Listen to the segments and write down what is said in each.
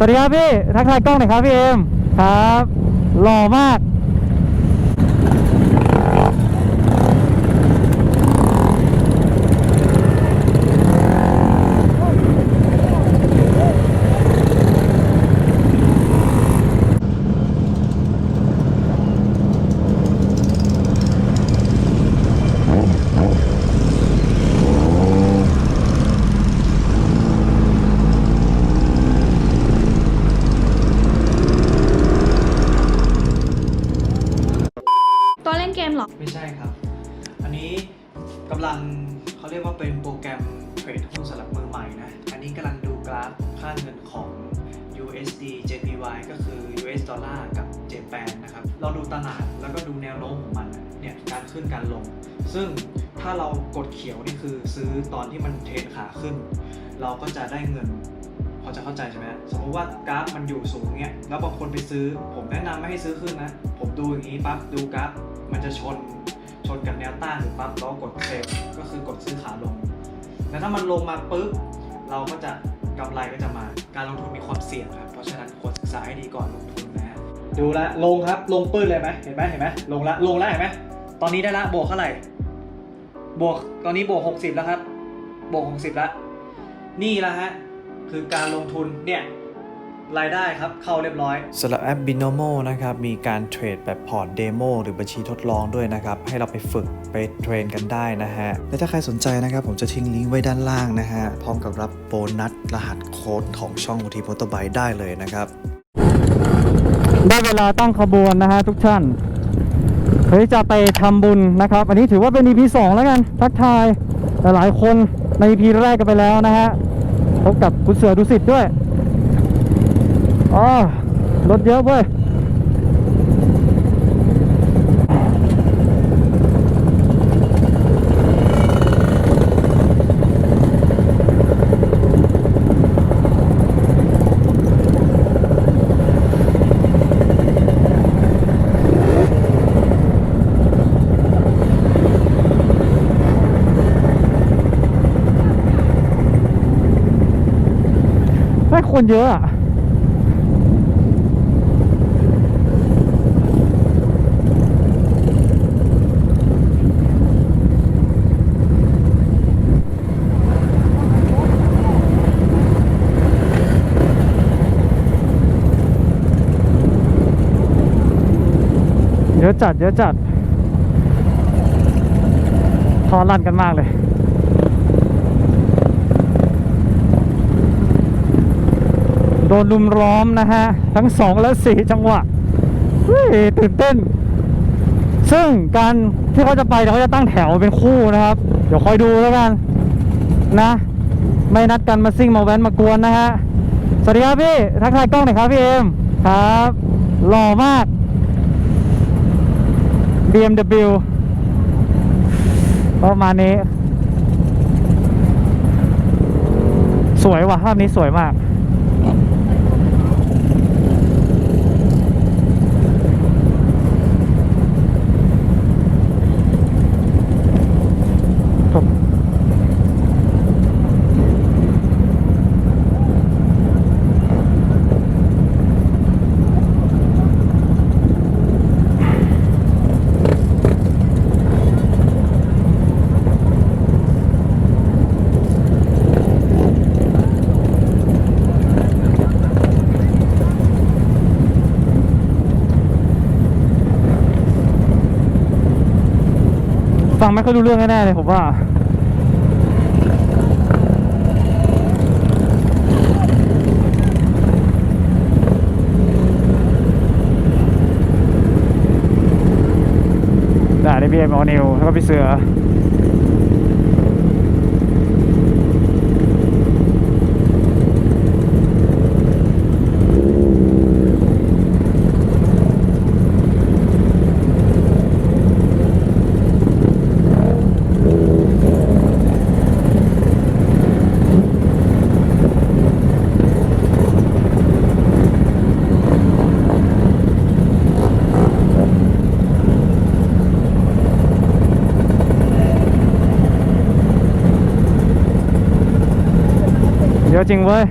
สวัสดีครับพี่ ทักทายกล้องหน่อยครับพี่เอ็มครับหล่อมาก ตัวเล่นเกมเหรอ ไม่ใช่ครับ อันนี้กำลังเขาเรียกว่าเป็นโปรแกรมเทรดหุ้นสำหรับมือใหม่นะ อันนี้กำลังดูกราฟค่าเงินของ USD JPY ก็คือ US ดอลลาร์กับ JPAN นะครับ เราดูตลาดแล้วก็ดูแนวโน้มของมันเนี่ยการขึ้นการลง ซึ่งถ้าเรากดเขียวนี่คือซื้อตอนที่มันเทรนขาขึ้น เราก็จะได้เงินพอจะเข้าใจใช่ไหมสมมติว่ากราฟมันอยู่สูงเงี้ย แล้วบางคนไปซื้อ ผมแนะนำไม่ให้ซื้อขึ้นนะ ผมดูอย่างนี้ปั๊บดูกราฟ มันจะชน นกับแนวต้านหรือปั๊บแล้วกดเซฟก็คือกดซื้อขาลง แล้วถ้ามันลงมาปุ๊บเราก็จะกำไรก็จะมา การลงทุนมีความเสี่ยงครับ เพราะฉะนั้นควรศึกษาให้ดีก่อนลงทุนนะดูแลลงครับลงปื้นเลยไหมเห็นไหมเห็นไหมลงละลงล้วเห็นไหมตอนนี้ได้ละบวกเท่าไหร่ บวกตอนนี้บวก 60 แล้วครับ บวก 60 แล้ว นี่ละฮะคือการลงทุนเนี่ย รายได้ครับเข้าเรียบร้อยสำหรับแอป Binomo นะครับมีการเทรดแบบพอร์ตเดโมหรือบัญชีทดลองด้วยนะครับ ให้เราไปฝึกไปเทรนกันได้นะฮะ และถ้าใครสนใจนะครับ ผมจะทิ้งลิงก์ไว้ด้านล่างนะฮะ พร้อมกับรับโบนัสรหัสโค้ดของช่อง u t i p o t o b y ได้เลยนะครับ ได้เวลาตั้งขบวนนะฮะทุกท่านเฮ้ยจะไปทำบุญนะครับ อันนี้ถือว่าเป็น EP 2 แล้วกันทักทายหลายๆคนใน EP แรกกันไปแล้วนะฮะพบกับคุณเสือดุสิตด้วย อ๋อรถเยอะเว้ยไม่คนเยอะอะ จัดเยอะจัดทอลั่นกันมากเลย โดนลุมล้อมนะฮะ ทั้งสองและสี่จังหวะเฮ้ยตื่นเต้น ซึ่งการที่เขาจะไปเนี่ยเขาจะตั้งแถวเป็นคู่นะครับ เดี๋ยวคอยดูแล้วกัน นะ ไม่นัดกันมาซิ่งมาแว้นมากวนนะฮะ สวัสดีครับพี่ ทักทายกล้องหน่อยครับพี่เอ็มครับหล่อมาก BMW ประมาณนี้ สวยว่ะภาพนี้สวยมาก ฟังไม่ค่อยรู้เรื่องแน่ๆเลยผมว่าได้ได้พี่เอ็มอนิวแล้วก็พี่เสือ อะจริงเว้ย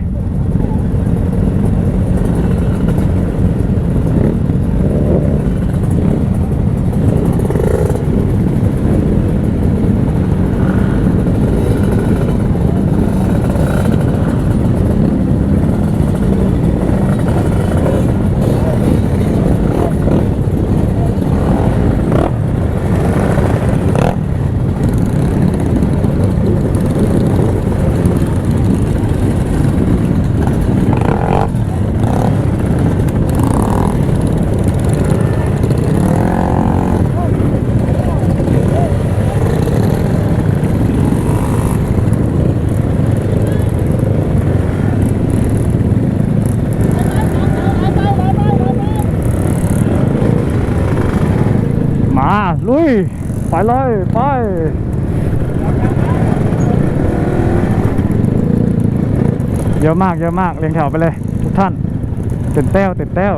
ไปเลยไปเยอะมากเยอะมากเรียงแถวไปเลย ทุกท่านเต็นเต้วตื่นเต้ว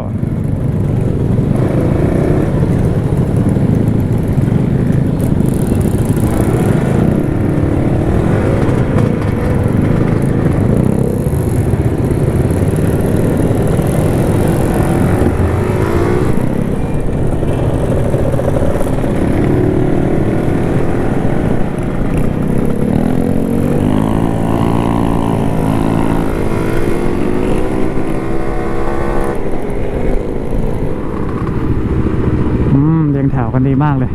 กันดีมากเลย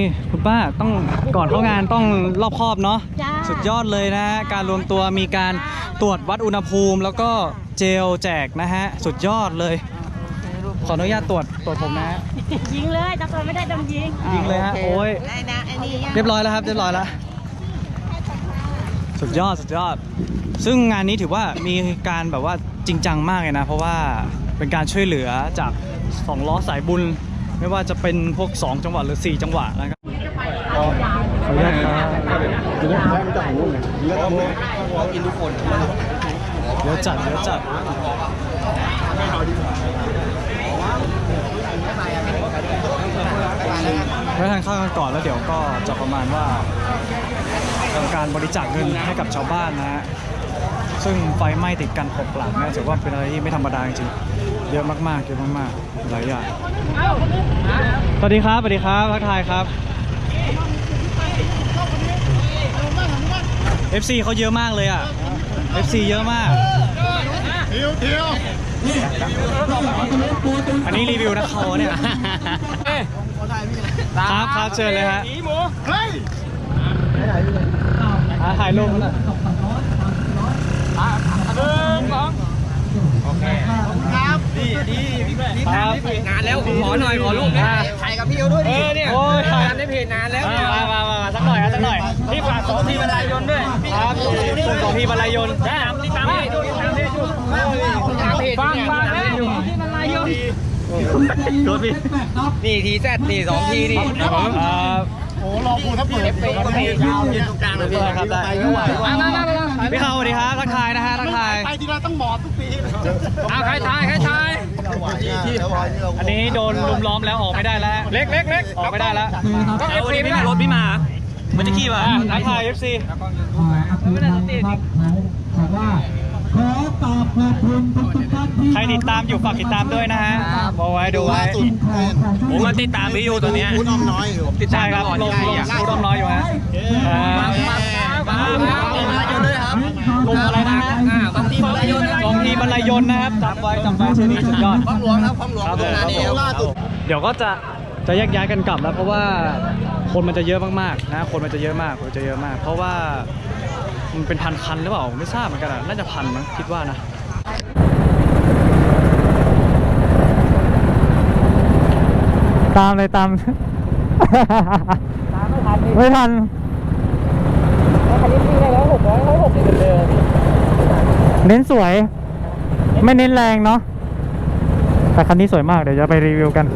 นี่คุณป้าต้องก่อนเข้างานต้องรอบคอบเนาะจ้า สุดยอดเลยนะฮะการรวมตัวมีการตรวจวัดอุณหภูมิ แล้วก็เจลแจกนะฮะสุดยอดเลย ขออนุญาตตรวจตรวจผมนะฮะยิงเลยถ้าคนไม่ได้ต้องยิง ยิงเลยฮะโอ้ย ได้นะไอ้นี่เรียบร้อยแล้วครับเรียบร้อยแล้ว สุดยอดสุดยอด ซึ่งงานนี้ถือว่ามีการแบบว่าจริงจังมากเลยนะ เพราะว่าเป็นการช่วยเหลือจากสองล้อสายบุญ ไม่ว่าจะเป็นพวก 2 จังหวะหรือ 4 จังหวะนะครับขออนุญาตครับทีนี้ได้มันจะหูไงแล้วก็เขากินทุกคนเดี๋ยวจัดเดี๋ยวจัดไม่ทานข้าวกันก่อนแล้วเดี๋ยวก็จะประมาณว่าทำการบริจาคเงินให้กับชาวบ้านนะฮะซึ่งไฟไหม้ติดกันหกหลังนี่ยถือว่าเป็นอะไรที่ไม่ธรรมดาจริงๆ เยอะมากๆเยอะมากๆหลายอย่างสวัสดีครับสวัสดีครับทักทายครับ FC เขาเยอะมากเลยอะ FC เยอะมากเที่ยวเที่ยวอันนี้รีวิวนะเขาเนี่ย ครับครับเชิญเลยฮะเฮ้ยอะถ่ายรูปกันหน่อยครับ ดีดีพี่ครับนานแล้วขอหน่อยขอรูปนะถ่ายกับพี่เขาด้วยดิเนี่ยโอ้ยถ่ายได้เพจนานแล้วมามามามาสักหน่อยครับสักหน่อยพี่ฝากสองทีมารายนด้วยครับส่งสองทีบรรลัยยนต์ได้ติดตามเพจดูติดตามเพจดูติดตามเพจฟังฟังแล้วที่มันรายนโดนพี่นี่ทีแซดนี่สองทีนี่อ่าโอ้รอกูถ้าเปิดเอฟเฟกต์ยาวเลยตรงกลางเลยพี่ได้ครับได้มามามามาพี่เขาสวัสดีครับทักทายนะฮะทักทายไปทีไร ต้องหมอบทุกปีอ้าวใครทายใครทาย อันนี้โดนลุมล้อมแล้วออกไม่ได้แล้ว เล็กเล็กเล็กออกไม่ได้แล้วเอาวันนี้พี่มารถพี่มามันจะขี่มาทักทาย FC ใครติดตามอยู่ฝากติดตามด้วยนะฮะบอกไว้ดูไว้ผมมาติดตามพี่อยู่ตัวเนี้ยคุณอ้อมน้อยอยู่ติดใช่ครับลงลงผู้ร่วมน้อยอยู่ฮะมามา ลงอะไรนะฮะลงทีมบรรลัยยนต์ลงทีมบรรลัยยนต์นะครับจำไว้จำไว้ชื่อนี้สุดยอดความหลวงครับความหลวงครับผมครับผมล่าสุดเดี๋ยวก็จะจะแยกย้ายกันกลับแล้วเพราะว่าคนมันจะเยอะมากๆนะคนมันจะเยอะมากคนมันจะเยอะมาก เพราะว่ามันเป็นพันคันหรือเปล่าไม่ทราบเหมือนกันอะน่าจะพันมั้งคิดว่านะตามเลยตาม ไม่ทัน คันนี้ปีแล้วหกร้อยหกสิบเดิมเน้นสวย ไม่เน้นแรงเนาะแต่คันนี้สวยมากเดี๋ยวจะไปรีวิวกัน